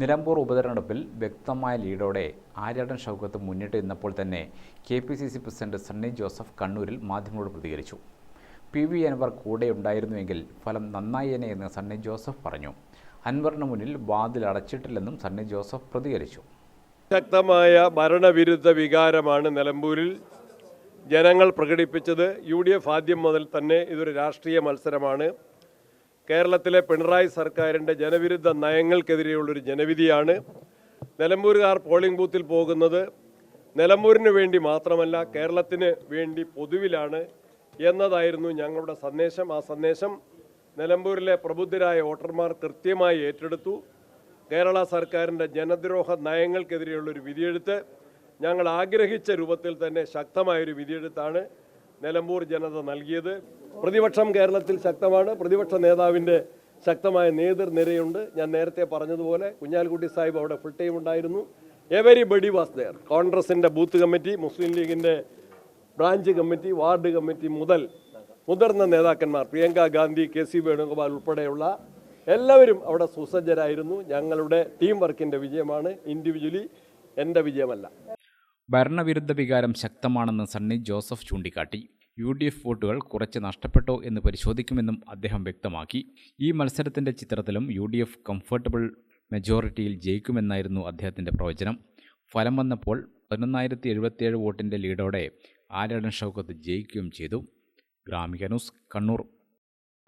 നിലമ്പൂർ ഉപതെരഞ്ഞെടുപ്പിൽ വ്യക്തമായ ലീഡോടെ ആര്യാടൻ ഷൗക്കത്ത് മുന്നിട്ട് നിന്നപ്പോൾ തന്നെ K P C C president Sunny Joseph കണ്ണൂരിൽ മാധ്യമങ്ങളോട് പ്രതികരിച്ചു. പി വി അൻവർ കൂടെ ഉണ്ടായിരുന്നുവെങ്കിൽ ഫലം നന്നായേനെ എന്ന് സണ്ണി ജോസഫ് പറഞ്ഞു. അൻവറിന് മുന്നിൽ വാതിൽ അടച്ചിട്ടില്ലെന്നും സണ്ണി ജോസഫ് പ്രതികരിച്ചു. ശക്തമായ ഭരണവിരുദ്ധ വികാരമാണ് നിലമ്പൂരിൽ ജനങ്ങൾ പ്രകടിപ്പിച്ചത്. യു ഡി എഫ് ആദ്യം മുതൽ തന്നെ ഇതൊരു രാഷ്ട്രീയ മത്സരമാണ്. കേരളത്തിലെ പിണറായി സർക്കാരിന്റെ ജനവിരുദ്ധ നയങ്ങൾക്കെതിരെയുള്ളൊരു ജനവിധിയാണ് നിലമ്പൂരുകാർ പോളിംഗ് ബൂത്തിൽ പോകുന്നത്. നിലമ്പൂരിന് വേണ്ടി മാത്രമല്ല കേരളത്തിന് വേണ്ടി പൊതുവിലാണ് എന്നതായിരുന്നു ഞങ്ങളുടെ സന്ദേശം. ആ സന്ദേശം നിലമ്പൂരിലെ പ്രബുദ്ധരായ വോട്ടർമാർ കൃത്യമായി ഏറ്റെടുത്തു. കേരള സർക്കാരിന്റെ ജനദ്രോഹ നയങ്ങൾക്കെതിരെയുള്ളൊരു വിധിയെഴുത്ത് ഞങ്ങൾ ആഗ്രഹിച്ച രൂപത്തിൽ തന്നെ ശക്തമായൊരു വിധിയെഴുത്താണ്. നിലമ്പൂർ ജനത നൽകിയത്. പ്രതിപക്ഷം കേരളത്തിൽ ശക്തമാണ്. പ്രതിപക്ഷ നേതാവിന്റെ ശക്തമായ നേതൃനിരയുണ്ട് ഞാൻ നേരത്തെ പറഞ്ഞതുപോലെ കുഞ്ഞാലിക്കുട്ടി സാഹിബ് അവിടെ ഫുൾ ടൈം ഉണ്ടായിരുന്നു. എവരി ബഡി വാസ് ദയർ കോൺഗ്രസിന്റെ ബൂത്ത് കമ്മിറ്റി മുസ്ലിം ലീഗിന്റെ ബ്രാഞ്ച് കമ്മിറ്റി വാർഡ് കമ്മിറ്റി മുതൽ മുതിർന്ന നേതാക്കന്മാർ പ്രിയങ്ക ഗാന്ധി കെ സി വേണുഗോപാൽ ഉൾപ്പെടെയുള്ള എല്ലാവരും അവിടെ സുസജ്ജരായിരുന്നു. ഞങ്ങളുടെ ടീം വർക്കിന്റെ വിജയമാണ്. ഇൻഡിവിജ്വലി എന്റെ വിജയമല്ല. ഭരണവിരുദ്ധ വികാരം ശക്തമാണെന്ന് സണ്ണി ജോസഫ് ചൂണ്ടിക്കാട്ടി. യു ഡി എഫ് വോട്ടുകൾ കുറച്ച് നഷ്ടപ്പെട്ടോ എന്ന് പരിശോധിക്കുമെന്നും അദ്ദേഹം വ്യക്തമാക്കി. ഈ മത്സരത്തിന്റെ ചിത്രത്തിലും യു ഡി എഫ് കംഫർട്ടബിൾ മെജോറിറ്റിയിൽ ജയിക്കുമെന്നായിരുന്നു അദ്ദേഹത്തിന്റെ പ്രവചനം. ഫലം വന്നപ്പോൾ പതിനൊന്നായിരത്തി എഴുപത്തിയേഴ് വോട്ടിന്റെ ലീഡോടെ ആര്യാടൻ ഷൗക്കത്ത് ജയിക്കുകയും ചെയ്തു. Gramika news Kannur.